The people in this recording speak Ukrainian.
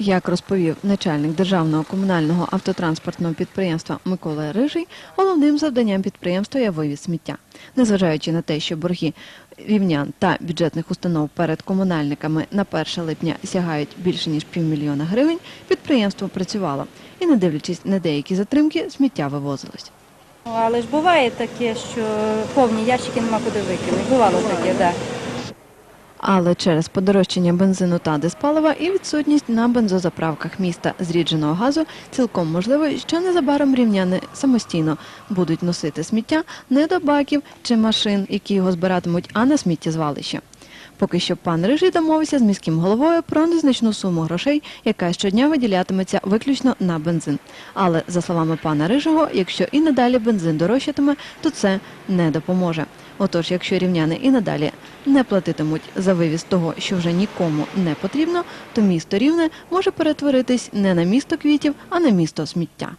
Як розповів начальник державного комунального автотранспортного підприємства Микола Рижий, головним завданням підприємства є вивіз сміття. Незважаючи на те, що борги рівнян та бюджетних установ перед комунальниками на 1 липня сягають більше ніж півмільйона гривень, підприємство працювало і, не дивлячись на деякі затримки, сміття вивозилось. Ну, Але ж буває таке, що повні ящики нема куди викинути. Бувало таке, так. Але через подорожчання бензину та диспалива і відсутність на бензозаправках міста зрідженого газу цілком можливо, що незабаром рівняни самостійно будуть носити сміття не до баків чи машин, які його збиратимуть, а на сміттєзвалище. Поки що пан Рижий домовився з міським головою про незначну суму грошей, яка щодня виділятиметься виключно на бензин. Але за словами пана Рижого, якщо і надалі бензин дорожчатиме, то це не допоможе. Отож, якщо рівняни і надалі не платитимуть за вивіз того, що вже нікому не потрібно, то місто Рівне може перетворитись не на місто квітів, а на місто сміття.